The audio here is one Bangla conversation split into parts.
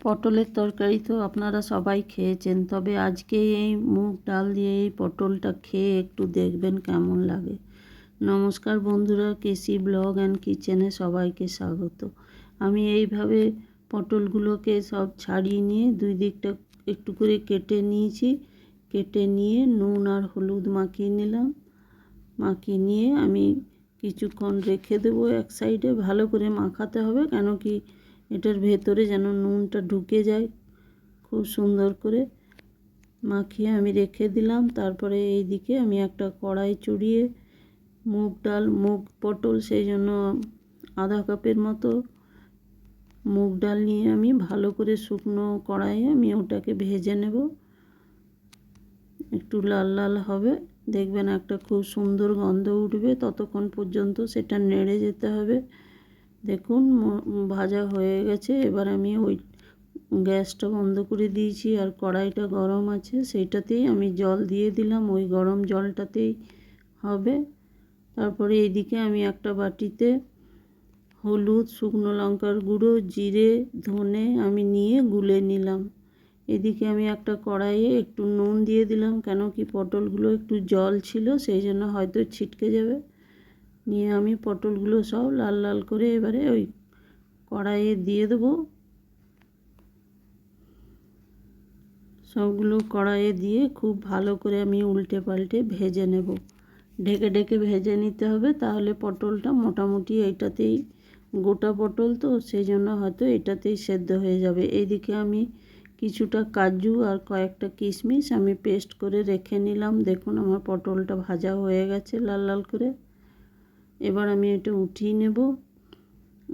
পটলের তরকারি তো আপনারা সবাই খেয়েছেন। তবে আজকে এই মুগ ডাল দিয়ে এই পটলটা খেয়ে একটু দেখবেন কেমন লাগে। নমস্কার বন্ধুরা, কেসি ব্লগ অ্যান্ড কিচেনে সবাইকে স্বাগত। আমি এইভাবে পটলগুলোকে সব ছাড়িয়ে নিয়ে দুই দিকটা একটু করে কেটে নিয়েছি। কেটে নিয়ে নুন আর হলুদ মাখিয়ে নিলাম। মাখিয়ে নিয়ে আমি কিছুক্ষণ রেখে দেবো এক সাইডে। ভালো করে মাখাতে হবে কেন কি এটার ভেতরে যেন নুনটা ঢুকে যায়। খুব সুন্দর করে মাখিয়ে আমি রেখে দিলাম। তারপরে এই দিকে আমি একটা কড়াই চড়িয়ে, মুগ ডাল, মুগ পটল, সেই জন্য আধা কাপের মতো মুগ ডাল নিয়ে আমি ভালো করে শুকনো কড়াইয়ে আমি ওটাকে ভেজে নেব। একটু লাল লাল হবে। দেখবেন একটা খুব সুন্দর গন্ধ উঠবে। ততক্ষণ পর্যন্ত সেটা নেড়ে যেতে হবে। দেখুন ভাজা হয়ে গেছে। এবার আমি ওই গ্যাসটা বন্ধ করে দিয়েছি আর কড়াইটা গরম আছে। সেইটাতেই আমি জল দিয়ে দিলাম। ওই গরম জলটাতেই হবে। তারপরে এইদিকে আমি একটা বাটিতে হলুদ, শুকনো লঙ্কার গুঁড়ো, জিরে, ধনে আমি নিয়ে গুলে নিলাম। এদিকে আমি একটা কড়াইয়ে একটু নুন দিয়ে দিলাম, কেন কি পটলগুলো একটু জল ছিল, সেই জন্য হয়তো ছিটকে যাবে। নিয়ে আমি পটলগুলো সব লাল লাল করে এবারে ওই কড়াইয়ে দিয়ে দেবো। সবগুলো কড়াইয়ে দিয়ে খুব ভালো করে আমি উল্টে পাল্টে ভেজে নেব। ঢেকে ঢেকে ভেজে নিতে হবে, তাহলে পটলটা মোটামুটি এইটাতেই গোটা পটল তো, সেই জন্য হয়তো এটাতেই সেদ্ধ হয়ে যাবে। এইদিকে আমি কিছুটা কাজু আর কয়েকটা কিশমিশ আমি পেস্ট করে রেখে নিলাম। দেখুন আমার পটলটা ভাজা হয়ে গেছে লাল লাল করে। এবার আমি এটা উঠিয়ে নেব।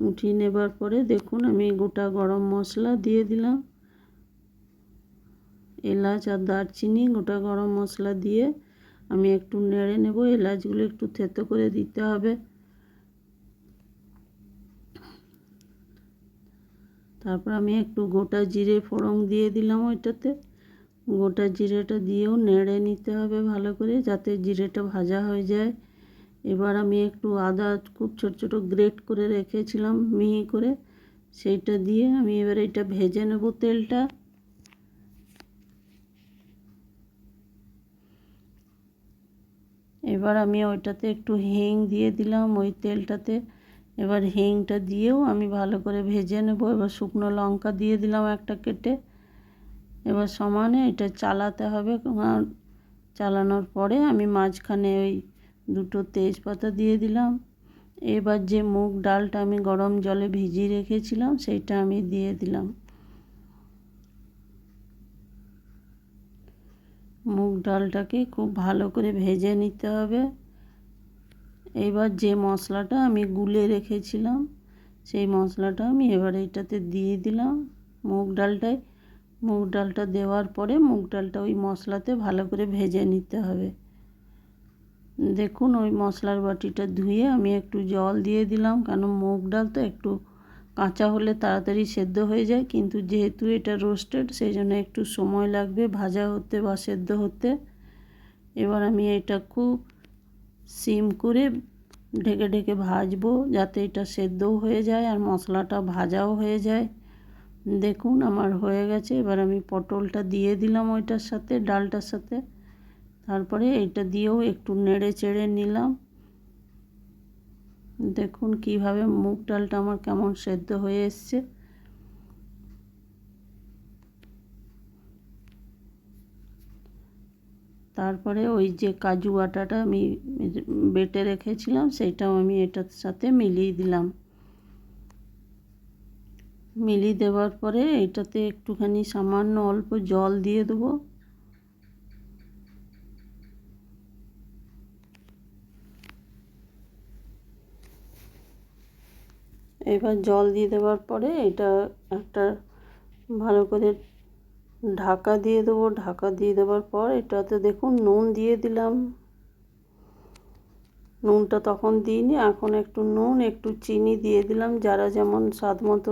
উঠিয়ে নেবার পরে দেখুন আমি গোটা গরম মশলা দিয়ে দিলাম। এলাচ আর দারচিনি গোটা গরম মশলা দিয়ে আমি একটু নেড়ে নেব। এলাচগুলো একটু থেতো করে দিতে হবে। তারপর আমি একটু গোটা জিরে ফোড়ন দিয়ে দিলাম ওইটাতে। গোটা জিরেটা দিয়েও নেড়ে নিতে হবে ভালো করে যাতে জিরেটা ভাজা হয়ে যায়। এবার আমি একটু আদা খুব ছোট ছোট গ্রেট করে রেখেছিলাম, মিহি করে। সেইটা দিয়ে আমি এবার এটা ভেজে নেব তেলটা। এবার আমি ওইটাতে একটু হিং দিয়ে দিলাম ওই তেলটাতে। এবার হিংটা দিয়েও আমি ভালো করে ভেজে নেব। এবার শুকনো লঙ্কা দিয়ে দিলাম একটা কেটে। এবার সমানে এটা চালাতে হবে চালানোর পরে আমি মাঝখানে ওই দুটো তেজপাতা দিয়ে দিলাম। এবার যে মুগ ডালটা আমি গরম জলে ভিজিয়ে রেখেছিলাম, সেইটা আমি দিয়ে দিলাম। মুগ ডালটাকে খুব ভালো করে ভেজে নিতে হবে। এবার যে মশলাটা আমি গুলে রেখেছিলাম, সেই মশলাটা আমি এবার এটাতে দিয়ে দিলাম। মুগ ডালটায়, মুগ ডালটা দেওয়ার পরে মুগ ডালটা ওই মশলাতে ভালো করে ভেজে নিতে হবে। দেখুন, ওই মশলার বাটিটা ধুয়ে আমি একটু জল দিয়ে দিলাম, কেন মুগ ডাল তো একটু কাঁচা হলে তাড়াতাড়ি সেদ্ধ হয়ে যায়, কিন্তু যেহেতু এটা রোস্টেড সেই জন্য একটু সময় লাগবে ভাজা হতে বা সেদ্ধ হতে। এবার আমি এটা খুব সিম করে ঢেকে ঢেকে ভাজবো, যাতে এটা সেদ্ধও হয়ে যায় আর মশলাটা ভাজাও হয়ে যায়। দেখুন, আমার হয়ে গেছে, এবার আমি পটলটা দিয়ে দিলাম ওইটার সাথে, ডালটার সাথে। তারপরে এটা দিয়েও একটু নেড়ে চেড়ে নিলাম। দেখুন কীভাবে মুগ ডালটা আমার কেমন সেদ্ধ হয়ে এসছে। তারপরে ওই যে কাজু আটাটা আমি বেটে রেখেছিলাম সেইটাও আমি এটার সাথে মিলিয়ে দিলাম। মিলিয়ে দেওয়ার পরে এটাতে একটুখানি সামান্য অল্প জল দিয়ে দেবো। এবার জল দিয়ে দেওয়ার পরে এটা একটা ভালো করে ঢাকা দিয়ে দেবো। ঢাকা দিয়ে দেওয়ার পর এটাতে দেখুন নুন দিয়ে দিলাম। নুনটা তখন দিইনি, এখন একটু নুন, একটু চিনি দিয়ে দিলাম। যারা যেমন স্বাদ মতো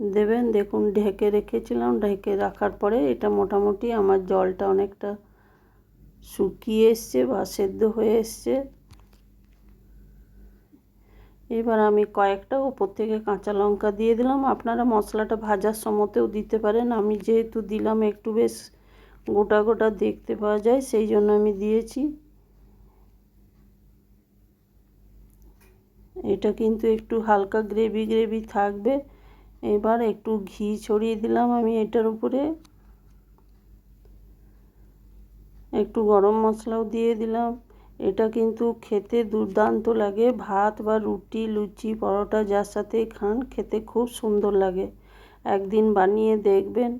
দেবেন, দেখুন ঢেকে রেখেছিলাম। ঢেকে রাখার পরে এটা মোটামুটি আমার জলটা অনেকটা শুকিয়ে এসছে বা সেদ্ধ হয়ে এসছে। এবার আমি কয়েকটা ওপর থেকে কাঁচা লঙ্কা দিয়ে দিলাম। আপনারা মশলাটা ভাজার সময়তেও দিতে পারেন। আমি যেহেতু দিলাম, একটু বেশ গোটা গোটা দেখতে পাওয়া যায়, সেই জন্য আমি দিয়েছি। এটা কিন্তু একটু হালকা গ্রেভি গ্রেভি থাকবে। এবার একটু ঘি ছড়িয়ে দিলাম আমি এটার উপরে। একটু গরম মশলাও দিয়ে দিলাম। এটা কিন্তু খেতে দুর্দান্ত লাগে। ভাত বা রুটি, লুচি, পরোটা যার সাথেই খান, খেতে খুব সুন্দর লাগে। একদিন বানিয়ে দেখবেন।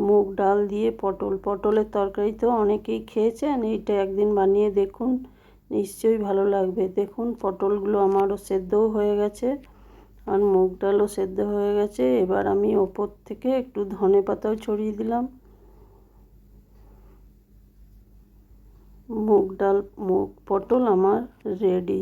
মুগ ডাল দিয়ে পটল। পটলের তরকারি তো অনেকেই খেয়েছেন, এইটা একদিন বানিয়ে দেখুন। নিশ্চয়ই ভালো লাগবে। দেখুন, পটলগুলো আমারও সেদ্ধও হয়ে গেছে আর মুগ ডালও সেদ্ধ হয়ে গেছে। এবার আমি ওপর থেকে একটু ধনে পাতাও ছড়িয়ে দিলাম। মুগ ডাল মুগ পটল আমার রেডি